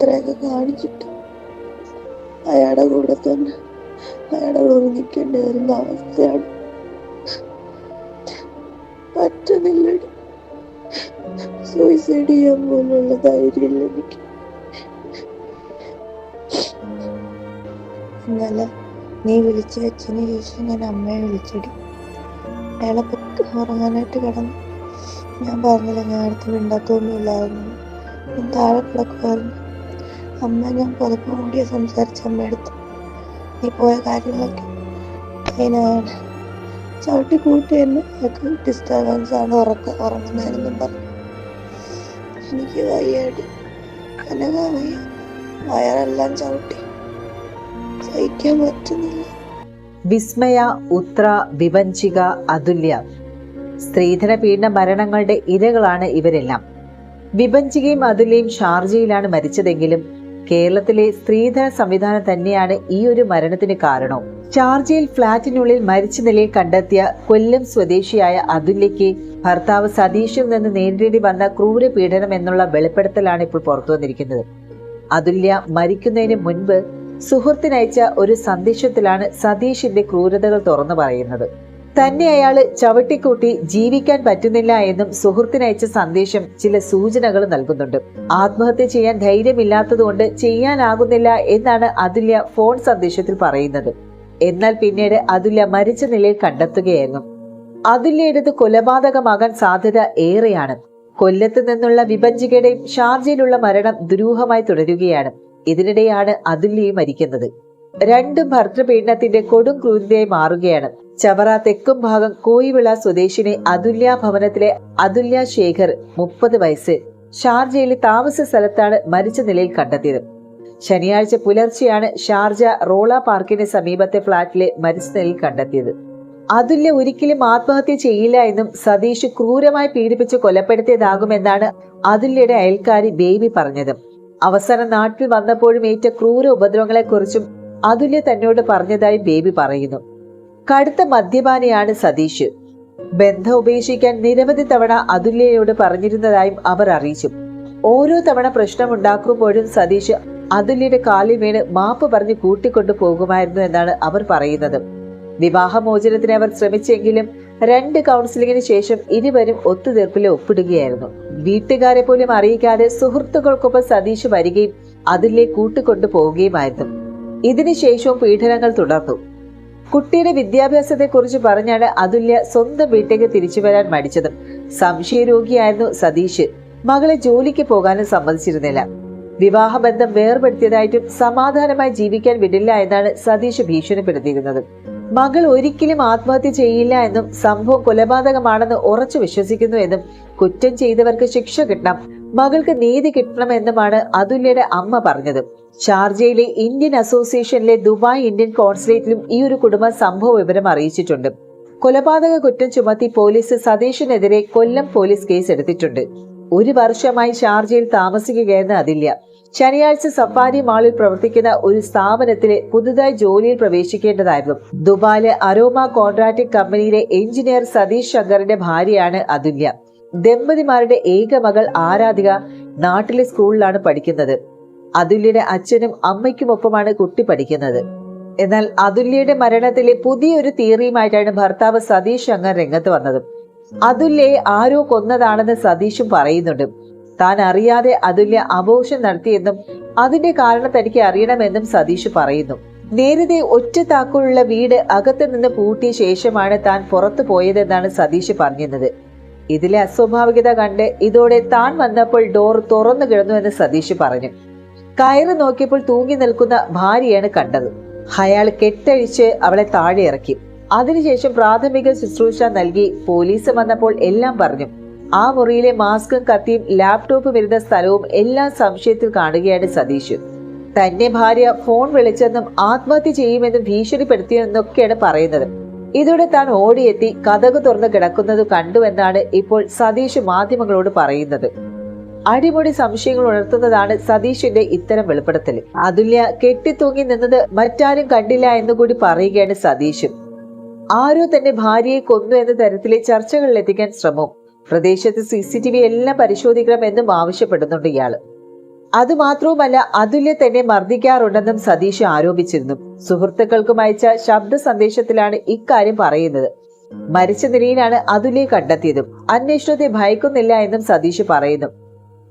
ഇത്രയൊക്കെ കാണിച്ചിട്ട് അയാളുടെ കൂടെ തന്നെ അയാളെ കൂടെ നിൽക്കേണ്ടി വരുന്ന അവസ്ഥയാണ്. പറ്റുന്നില്ലടി. സൂയിസൈഡ് ചെയ്യാൻ പോലുള്ള ധൈര്യമില്ല എനിക്ക്. ഇന്നലെ നീ വിളിച്ച അച്ഛന് ശേഷം ഞാൻ അമ്മയെ വിളിച്ചടി. അയാളെ പെട്ടെന്ന് ഉറങ്ങാനായിട്ട് കിടന്നു. ഞാൻ പറഞ്ഞില്ല ഞാൻ അടുത്ത് മിണ്ടാത്തൊന്നുമില്ലായിരുന്നു ഞാൻ താഴെ കിടക്കുമായിരുന്നു അമ്മ ഞാൻ പുതപ്പ് കൂടിയ സംസാരിച്ച അമ്മയെടുത്ത് നീ പോയ കാര്യങ്ങളൊക്കെ അതിനാണ്. ചവിട്ടി കൂട്ടി എന്നെ അയാൾക്ക് ഡിസ്റ്റർബൻസ് ആണ് ഉറക്ക ഉറങ്ങുന്നതെന്നും പറഞ്ഞു. എനിക്ക് വയ്യാടി. കനക വയ്യ വയറെല്ലാം ചവിട്ടി. സഹിക്കാൻ പറ്റുന്നില്ല. വിസ്മയ ഉത്ര വിവഞ്ചിക അതുല്യ. സ്ത്രീധന പീഡന മരണങ്ങളുടെ ഇരകളാണ് ഇവരെല്ലാം. വിഭഞ്ചികയും അതുല്യയും ഷാർജയിലാണ് മരിച്ചതെങ്കിലും കേരളത്തിലെ സ്ത്രീധന സംവിധാനം തന്നെയാണ് ഈ ഒരു മരണത്തിന് കാരണവും ഷാർജയിൽ ഫ്ളാറ്റിനുള്ളിൽ മരിച്ച നിലയിൽ കണ്ടെത്തിയ കൊല്ലം സ്വദേശിയായ അതുല്യയ്ക്ക് ഭർത്താവ് സതീഷിൽ നിന്ന് നേരിടേണ്ടി വന്ന ക്രൂര പീഡനം എന്നുള്ള വെളിപ്പെടുത്തലാണ് ഇപ്പോൾ പുറത്തു വന്നിരിക്കുന്നത്. അതുല്യ മരിക്കുന്നതിന് മുൻപ് സുഹൃത്തിനയച്ച ഒരു സന്ദേശത്തിലാണ് സതീഷിന്റെ ക്രൂരതകൾ തുറന്നു പറയുന്നത്. തന്നെ അയാൾ ചവിട്ടിക്കൂട്ടി ജീവിക്കാൻ പറ്റുന്നില്ല എന്നും സുഹൃത്തിനയച്ച സന്ദേശം ചില സൂചനകൾ നൽകുന്നുണ്ട്. ആത്മഹത്യ ചെയ്യാൻ ധൈര്യമില്ലാത്തതുകൊണ്ട് ചെയ്യാനാകുന്നില്ല എന്നാണ് അതുല്യ ഫോൺ സന്ദേശത്തിൽ പറയുന്നത്. എന്നാൽ പിന്നീട് അതുല്യ മരിച്ച നിലയിൽ കണ്ടെത്തുകയായിരുന്നു. അതുല്യയുടേത് കൊലപാതകമാകാൻ സാധ്യത ഏറെയാണ്. കൊല്ലത്ത് നിന്നുള്ള വിഭജികയുടെയും ഷാർജയിലുള്ള മരണം ദുരൂഹമായി തുടരുകയാണ്. ഇതിനിടെയാണ് അതുല്യയും മരിക്കുന്നത്. രണ്ടും ഭർത്തൃപീഡനത്തിന്റെ കൊടും ക്രൂരതയായി മാറുകയാണ്. ചവറ തെക്കും ഭാഗം കോയിവിള സ്വദേശിനി അതുല്യ ഭവനത്തിലെ അതുല്യ ശേഖർ മുപ്പത് വയസ്സ്. ഷാർജയിലെ താമസ സ്ഥലത്താണ് മരിച്ച നിലയിൽ കണ്ടെത്തിയത്. ശനിയാഴ്ച പുലർച്ചെയാണ് ഷാർജ റോള പാർക്കിന് സമീപത്തെ ഫ്ളാറ്റിലെ മരിച്ച നിലയിൽ കണ്ടെത്തിയത്. അതുല്യ ഒരിക്കലും ആത്മഹത്യ ചെയ്യില്ല എന്നും സതീഷ് ക്രൂരമായി പീഡിപ്പിച്ച് കൊലപ്പെടുത്തിയതാകുമെന്നാണ് അതുല്യയുടെ അയൽക്കാരി ബേബി പറഞ്ഞത്. അവസാനം നാട്ടിൽ വന്നപ്പോഴും ഏറ്റ ക്രൂര ഉപദ്രവങ്ങളെക്കുറിച്ചും അതുല്യ തന്നോട് പറഞ്ഞതായി ബേബി പറയുന്നു. കടുത്ത മദ്യപാനിയാണ് സതീഷ്. ബന്ധം ഉപേക്ഷിക്കാൻ നിരവധി തവണ അതുല്യയോട് പറഞ്ഞിരുന്നതായും അവർ അറിയിച്ചു. ഓരോ തവണ പ്രശ്നമുണ്ടാക്കുമ്പോഴും സതീഷ് അതുല്യയുടെ കാലിൽ വീണ് മാപ്പ് പറഞ്ഞ് കൂട്ടിക്കൊണ്ടു പോകുമായിരുന്നു എന്നാണ് അവർ പറയുന്നത്. വിവാഹമോചനത്തിന് അവർ ശ്രമിച്ചെങ്കിലും രണ്ട് കൗൺസിലിങ്ങിന് ശേഷം ഇരുവരും ഒത്തുതീർപ്പിൽ ഒപ്പിടുകയായിരുന്നു. വീട്ടുകാരെ പോലും അറിയിക്കാതെ സുഹൃത്തുക്കൾക്കൊപ്പം സതീഷ് വരികയും അതിലെ കൂട്ടിക്കൊണ്ടു പോവുകയുമായിരുന്നു. ഇതിനുശേഷവും പീഡനങ്ങൾ തുടർന്നു. കുട്ടിയുടെ വിദ്യാഭ്യാസത്തെക്കുറിച്ച് പറഞ്ഞാണ് അതുല്യ സ്വന്തം വീട്ടിലേക്ക് തിരിച്ചു വരാൻ മടിച്ചതും. സംശയരോഗിയായിരുന്നു സതീഷ്. മകളെ ജോലിക്ക് പോകാനും സമ്മതിച്ചിരുന്നില്ല. വിവാഹബന്ധം വേർപെടുത്തിയതായിട്ടും സമാധാനമായി ജീവിക്കാൻ വിടില്ല എന്നാണ് സതീഷ് ഭീഷണിപ്പെടുത്തിയിരുന്നത്. മകൾ ഒരിക്കലും ആത്മഹത്യ ചെയ്യില്ല എന്നും സംഭവം കൊലപാതകമാണെന്ന് ഉറച്ചു വിശ്വസിക്കുന്നു എന്നും കുറ്റം ചെയ്തവർക്ക് ശിക്ഷ കിട്ടണം മകൾക്ക് നീതി കിട്ടണമെന്നുമാണ് അതുല്യയുടെ അമ്മ പറഞ്ഞത്. ഷാർജയിലെ ഇന്ത്യൻ അസോസിയേഷനിലെ ദുബായ് ഇന്ത്യൻ കോൺസുലേറ്റിലും ഈ ഒരു കുടുംബം സംഭവ വിവരം അറിയിച്ചിട്ടുണ്ട്. കൊലപാതക കുറ്റം ചുമത്തി പോലീസ് സതീഷിനെതിരെ കൊല്ലം പോലീസ് കേസ് എടുത്തിട്ടുണ്ട് ഒരു വർഷമായി ഷാർജയിൽ താമസിക്കുകയെന്ന് അതില്യ. ശനിയാഴ്ച സഫാരി മാളിൽ പ്രവർത്തിക്കുന്ന ഒരു സ്ഥാപനത്തിലെ പുതുതായി ജോലിയിൽ പ്രവേശിക്കേണ്ടതായിരുന്നു. ദുബായിലെ അരോമ കോൺട്രാക്ടിംഗ് കമ്പനിയിലെ എഞ്ചിനീയർ സതീഷ് ശങ്കറിന്റെ ഭാര്യയാണ് അതുല്യ. ദമ്പതിമാരുടെ ഏക മകൾ ആരാധിക നാട്ടിലെ സ്കൂളിലാണ് പഠിക്കുന്നത്. അതുല്യയുടെ അച്ഛനും അമ്മയ്ക്കുമൊപ്പമാണ് കുട്ടി പഠിക്കുന്നത്. എന്നാൽ അതുല്യയുടെ മരണത്തിലെ പുതിയൊരു തിയറിയുമായിട്ടാണ് ഭർത്താവ് സതീഷ് അങ്ങൻ രംഗത്ത് വന്നത്. അതുല്യയെ ആരോ കൊന്നതാണെന്ന് സതീഷും പറയുന്നുണ്ട്. താൻ അറിയാതെ അതുല്യ അബോഷൻ നടത്തിയെന്നും അതിന്റെ കാരണം തനിക്ക് അറിയണമെന്നും സതീഷ് പറയുന്നു. നേരത്തെ ഒറ്റ താക്കോലുള്ള വീട് അകത്തു നിന്ന് പൂട്ടിയ ശേഷമാണ് താൻ പുറത്തു പോയതെന്നാണ് സതീഷ് പറഞ്ഞിരുന്നത്. ഇതിലെ അസ്വാഭാവികത കണ്ട് ഇതോടെ താൻ വന്നപ്പോൾ ഡോർ തുറന്നു കിടന്നു എന്ന് സതീഷ് പറഞ്ഞു. കയറ് നോക്കിയപ്പോൾ തൂങ്ങി നിൽക്കുന്ന ഭാര്യയാണ് കണ്ടത്. അയാൾ കെട്ടഴിച്ച് അവളെ താഴെ ഇറക്കി. അതിനുശേഷം പ്രാഥമിക ശുശ്രൂഷ നൽകി പോലീസ് വന്നപ്പോൾ എല്ലാം പറഞ്ഞു. ആ മുറിയിലെ മാസ്കും കത്തിയും ലാപ്ടോപ്പ് വരുന്ന സ്ഥലവും എല്ലാം സംശയത്തിൽ കാണുകയാണ് സതീഷ്. തന്നെ ഭാര്യ ഫോൺ വിളിച്ചെന്നും ആത്മഹത്യ ചെയ്യുമെന്നും ഭീഷണിപ്പെടുത്തിയെന്നൊക്കെയാണ് പറയുന്നത്. ഇതോടെ താൻ ഓടിയെത്തി കഥക് തുറന്ന് കിടക്കുന്നത് കണ്ടുവെന്നാണ് ഇപ്പോൾ സതീഷ് മാധ്യമങ്ങളോട് പറയുന്നത്. അടിമുടി സംശയങ്ങൾ ഉണർത്തുന്നതാണ് സതീഷിന്റെ ഇത്തരം വെളിപ്പെടുത്തൽ. അതുല്യ കെട്ടിത്തൂങ്ങി നിന്നത് മറ്റാരും കണ്ടില്ല എന്നുകൂടി പറയുകയാണ് സതീഷും. ആരോ തന്നെ ഭാര്യയെ കൊന്നു എന്ന തരത്തിലെ ചർച്ചകളിലെത്തിക്കാൻ ശ്രമവും പ്രദേശത്ത് സി സി ടി വി എല്ലാം പരിശോധിക്കണമെന്നും ആവശ്യപ്പെടുന്നുണ്ട് ഇയാൾ. അതുമാത്രവുമല്ല അതുല്യ തന്നെ മർദ്ദിക്കാറുണ്ടെന്നും സതീഷ് ആരോപിച്ചിരുന്നു. സുഹൃത്തുക്കൾക്കും അയച്ച ശബ്ദ സന്ദേശത്തിലാണ് ഇക്കാര്യം പറയുന്നത്. മരിച്ച നിലയിലാണ് അതുല്യെ കണ്ടെത്തിയതും. അന്വേഷണത്തെ ഭയക്കുന്നില്ല എന്നും സതീഷ് പറയുന്നു.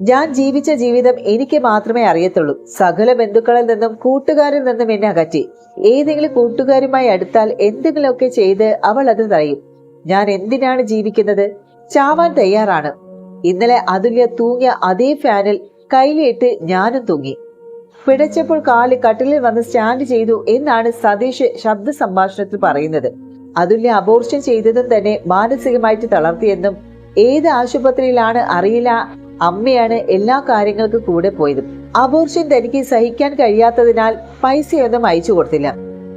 ഞാൻ ജീവിച്ച ജീവിതം എനിക്ക് മാത്രമേ അറിയത്തുള്ളൂ. സകല ബന്ധുക്കളിൽ നിന്നും കൂട്ടുകാരിൽ നിന്നും എന്നെ അകറ്റി. ഏതെങ്കിലും കൂട്ടുകാരുമായി അടുത്താൽ എന്തെങ്കിലുമൊക്കെ ചെയ്ത് അവൾ അത് തറയും ഞാൻ എന്തിനാണ് ജീവിക്കുന്നത്? ചാവാൻ തയ്യാറാണ്. ഇന്നലെ അതുല്യ തൂങ്ങിയ അതേ ഫാനിൽ കയ്യിലിട്ട് ഞാനും തൂങ്ങി. പിടച്ചപ്പോൾ കാൽ കട്ടിലിൽ വന്ന് സ്റ്റാൻഡ് ചെയ്തു എന്നാണ് സതീഷ് ശബ്ദ സംഭാഷണത്തിൽ പറയുന്നത്. അതുല്യ അബോർഷൻ ചെയ്തതും തന്നെ മാനസികമായിട്ട് തളർത്തിയെന്നും ഏത് ആശുപത്രിയിലാണ് അറിയില്ല അമ്മയാണ് എല്ലാ കാര്യങ്ങൾക്കും കൂടെ പോയതും. അബോർഷൻ തനിക്ക് സഹിക്കാൻ കഴിയാത്തതിനാൽ പൈസയൊന്നും അയച്ചു കൊടുത്തില്ല.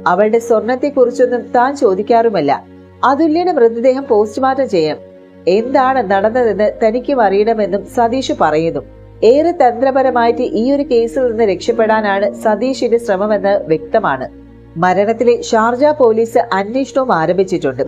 അവളുടെ സ്വർണത്തെക്കുറിച്ചൊന്നും താൻ ചോദിക്കാറുമല്ല. അതുല്യയുടെ മൃതദേഹം പോസ്റ്റ്മോർട്ടം ചെയ്യാം. എന്താണ് നടന്നതെന്ന് തനിക്കും അറിയണമെന്നും സതീഷ് പറയുന്നു. ഏറെ തന്ത്രപരമായിട്ട് ഈ ഒരു കേസിൽ നിന്ന് രക്ഷപ്പെടാനാണ് സതീഷിന്റെ ശ്രമമെന്ന് വ്യക്തമാണ്. മരണത്തിലെ ഷാർജ പോലീസ് അന്വേഷണവും ആരംഭിച്ചിട്ടുണ്ട്.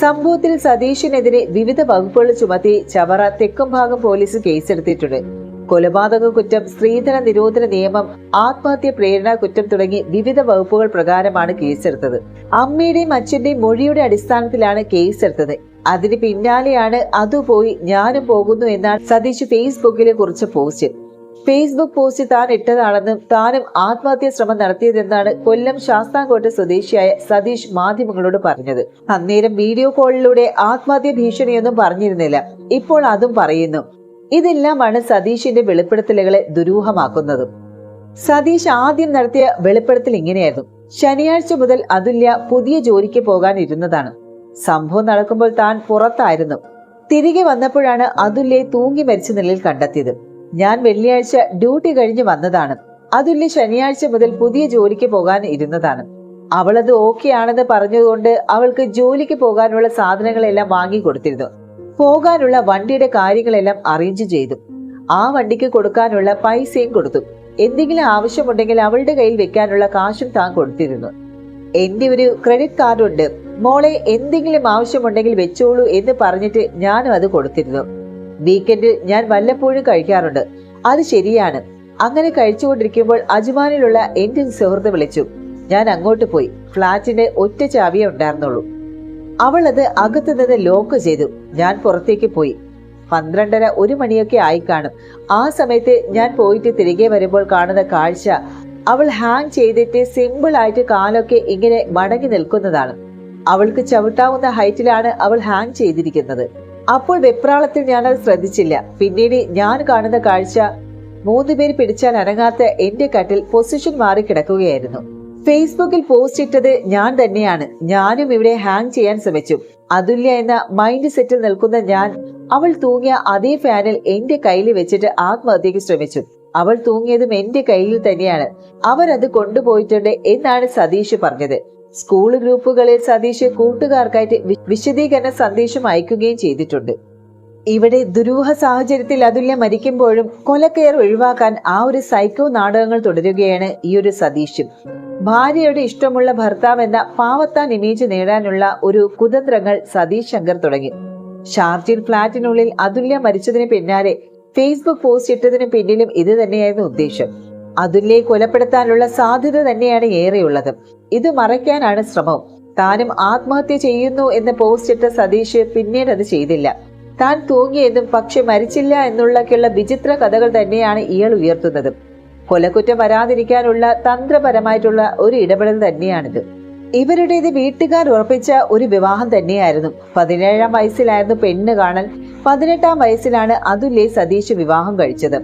സംഭവത്തിൽ സതീഷിനെതിരെ വിവിധ വകുപ്പുകൾ ചുമത്തി ചവറ തെക്കും ഭാഗം പോലീസ് കേസെടുത്തിട്ടുണ്ട്. കൊലപാതക കുറ്റം സ്ത്രീധന നിരോധന നിയമം ആത്മഹത്യ പ്രേരണ കുറ്റം തുടങ്ങി വിവിധ വകുപ്പുകൾ പ്രകാരമാണ് കേസെടുത്തത്. അമ്മയുടെയും അച്ഛന്റെയും മൊഴിയുടെ അടിസ്ഥാനത്തിലാണ് കേസെടുത്തത്. അതിന് പിന്നാലെയാണ് അത് പോയി ഞാനും പോകുന്നു എന്നാണ് സതീഷ് ഫേസ്ബുക്കിലെ കുറിച്ച് പോസ്റ്റ്. ഫേസ്ബുക്ക് പോസ്റ്റ് താൻ ഇട്ടതാണെന്നും താനും ആത്മഹത്യാ ശ്രമം നടത്തിയതെന്നാണ് കൊല്ലം ശാസ്താംകോട്ട സ്വദേശിയായ സതീഷ് മാധ്യമങ്ങളോട് പറഞ്ഞത്. അന്നേരം വീഡിയോ കോളിലൂടെ ആത്മഹത്യ ഭീഷണിയൊന്നും പറഞ്ഞിരുന്നില്ല. ഇപ്പോൾ അതും പറയുന്നു. ഇതെല്ലാമാണ് സതീഷിന്റെ വെളിപ്പെടുത്തലുകളെ ദുരൂഹമാക്കുന്നത്. സതീഷ് ആദ്യം നടത്തിയ വെളിപ്പെടുത്തൽ ഇങ്ങനെയായിരുന്നു. ശനിയാഴ്ച മുതൽ അതുല്യ പുതിയ ജോലിക്ക് പോകാൻ ഇരുന്നതാണ് സംഭവം നടക്കുമ്പോൾ താൻ പുറത്തായിരുന്നു. തിരികെ വന്നപ്പോഴാണ് അതുല്യെ തൂങ്ങി മരിച്ച നിലയിൽ കണ്ടെത്തിയത്. ഞാൻ വെള്ളിയാഴ്ച ഡ്യൂട്ടി കഴിഞ്ഞ് വന്നതാണ്. അതുല്യ ശനിയാഴ്ച മുതൽ പുതിയ ജോലിക്ക് പോകാൻ ഇരുന്നതാണ്. അവളത് ഓക്കെ ആണെന്ന് പറഞ്ഞതുകൊണ്ട് അവൾക്ക് ജോലിക്ക് പോകാനുള്ള സാധനങ്ങളെല്ലാം വാങ്ങി കൊടുത്തിരുന്നു. പോകാനുള്ള വണ്ടിയുടെ കാര്യങ്ങളെല്ലാം അറേഞ്ച് ചെയ്തു. ആ വണ്ടിക്ക് കൊടുക്കാനുള്ള പൈസയും കൊടുത്തു. എന്തെങ്കിലും ആവശ്യമുണ്ടെങ്കിൽ അവളുടെ കയ്യിൽ വെക്കാനുള്ള കാശും താൻ കൊടുത്തിരുന്നു. എന്റെ ഒരു ക്രെഡിറ്റ് കാർഡ് ഉണ്ട്. മോളെ എന്തെങ്കിലും ആവശ്യമുണ്ടെങ്കിൽ വെച്ചോളൂ എന്ന് പറഞ്ഞിട്ട് ഞാനും അത് കൊടുത്തിരുന്നു. വീക്കെൻഡിൽ ഞാൻ വല്ലപ്പോഴും കഴിക്കാറുണ്ട്. അത് ശരിയാണ്. അങ്ങനെ കഴിച്ചുകൊണ്ടിരിക്കുമ്പോൾ അജുമാനിലുള്ള ഒരു സുഹൃത്ത് വിളിച്ചു. ഞാൻ അങ്ങോട്ട് പോയി. ഫ്ലാറ്റിന്റെ ഒറ്റ ചാവിയേ ഉണ്ടായിരുന്നുള്ളൂ. അവൾ അത് അകത്തു നിന്ന് ലോക്ക് ചെയ്തു. ഞാൻ പുറത്തേക്ക് പോയി. പന്ത്രണ്ടര ഒരു മണിയൊക്കെ ആയി കാണും. ആ സമയത്ത് ഞാൻ പോയിട്ട് തിരികെ വരുമ്പോൾ കാണുന്ന കാഴ്ച അവൾ ഹാങ് ചെയ്തിട്ട് സിമ്പിൾ ആയിട്ട് കാലൊക്കെ ഇങ്ങനെ മടങ്ങി നിൽക്കുന്നതാണ്. അവൾക്ക് ചവിട്ടാവുന്ന ഹൈറ്റിലാണ് അവൾ ഹാങ് ചെയ്തിരിക്കുന്നത്. അപ്പോൾ വെപ്രാളത്തിൽ ഞാൻ അത് ശ്രദ്ധിച്ചില്ല. പിന്നീട് ഞാൻ കാണുന്ന കാഴ്ച മൂന്ന് പേര് പിടിച്ചാൽ അനങ്ങാത്ത എന്റെ കട്ടിൽ പൊസിഷൻ മാറി കിടക്കുകയായിരുന്നു. ഫേസ്ബുക്കിൽ പോസ്റ്റ് ഇട്ടത് ഞാൻ തന്നെയാണ്. ഞാനും ഇവിടെ ഹാങ് ചെയ്യാൻ ശ്രമിച്ചു. അതുല്യ എന്ന മൈൻഡ് സെറ്റിൽ നിൽക്കുന്ന ഞാൻ അവൾ തൂങ്ങിയ അതേ ഫാനിൽ എന്റെ കയ്യിൽ വെച്ചിട്ട് ആത്മഹത്യക്ക് ശ്രമിച്ചു. അവൾ തൂങ്ങിയതും എന്റെ കയ്യിൽ തന്നെയാണ്. അവരത് കൊണ്ടുപോയിട്ടുണ്ട് എന്നാണ് സതീഷ് പറഞ്ഞത്. സ്കൂൾ ഗ്രൂപ്പുകളിൽ സതീഷ് കൂട്ടുകാർക്കായിട്ട് വിശദീകരണ സന്ദേശം അയക്കുകയും ചെയ്തിട്ടുണ്ട്. ഇവിടെ ദുരൂഹ സാഹചര്യത്തിൽ അതുല്യ മരിക്കുമ്പോഴും കൊലക്കയർ ഒഴിവാക്കാൻ ആ ഒരു സൈക്കോ നാടകങ്ങൾ തുടരുകയാണ് ഈ ഒരു സതീഷും. ഭാര്യയുടെ ഇഷ്ടമുള്ള ഭർത്താവ് എന്ന പാവത്താൻ ഇമേജ് നേടാനുള്ള ഒരു കുതന്ത്രങ്ങൾ സതീഷ് ശങ്കർ തുടങ്ങി. ഷാർജിൽ ഫ്ളാറ്റിനുള്ളിൽ അതുല്യ മരിച്ചതിന് പിന്നാലെ ഫേസ്ബുക്ക് പോസ്റ്റ് ഇട്ടതിന് പിന്നിലും ഇത് തന്നെയായിരുന്നു ഉദ്ദേശം. അതുല്യെ കൊലപ്പെടുത്താനുള്ള സാധ്യത തന്നെയാണ് ഏറെയുള്ളത്. ഇത് മറയ്ക്കാനാണ് ശ്രമം. താനും ആത്മഹത്യ ചെയ്യുന്നു എന്ന് പോസ്റ്റ് ഇട്ട സതീഷ് പിന്നീട് അത് ചെയ്തില്ല. താൻ തൂങ്ങിയതും പക്ഷെ മരിച്ചില്ല എന്നുള്ളക്കുള്ള വിചിത്ര കഥകൾ തന്നെയാണ് ഇയാൾ ഉയർത്തുന്നത്. കൊലക്കുറ്റം വരാതിരിക്കാനുള്ള തന്ത്രപരമായിട്ടുള്ള ഒരു ഇടപെടൽ തന്നെയാണിത്. ഇവരുടേത് വീട്ടുകാർ ഉറപ്പിച്ച ഒരു വിവാഹം തന്നെയായിരുന്നു. പതിനേഴാം വയസ്സിലായിരുന്നു പെണ്ണ് കാണൽ പതിനെട്ടാം വയസ്സിലാണ് അതുല്യെ സതീഷ് വിവാഹം കഴിച്ചത്.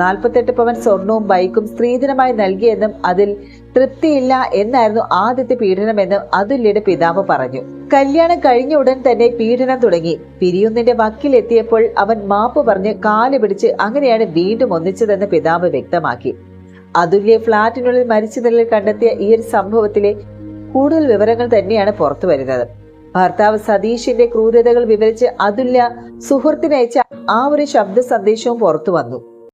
നാൽപ്പത്തെട്ട് പവൻ സ്വർണവും ബൈക്കും സ്ത്രീധനമായി നൽകിയെന്നും അതിൽ തൃപ്തിയില്ല എന്നായിരുന്നു ആദ്യത്തെ പീഡനമെന്നും അതുല്യയുടെ പിതാവ് പറഞ്ഞു. കല്യാണം കഴിഞ്ഞ ഉടൻ തന്നെ പീഡനം തുടങ്ങി. പിരിയുന്നിന്റെ വക്കിലെത്തിയപ്പോൾ അവൻ മാപ്പ് പറഞ്ഞ് കാൽ പിടിച്ച് അങ്ങനെയാണ് വീണ്ടും ഒന്നിച്ചതെന്ന് പിതാവ് വ്യക്തമാക്കി. അതുല്യ ഫ്ളാറ്റിനുള്ളിൽ മരിച്ച നിലയിൽ കണ്ടെത്തിയ ഈ ഒരു സംഭവത്തിലെ കൂടുതൽ വിവരങ്ങൾ തന്നെയാണ് പുറത്തു വരുന്നത് ഭർത്താവ് സതീഷിന്റെ ക്രൂരതകൾ വിവരിച്ച് അതുല്യ സുഹൃത്തിനയച്ച ആ ഒരു ശബ്ദ സന്ദേശവും പുറത്തു വന്നു.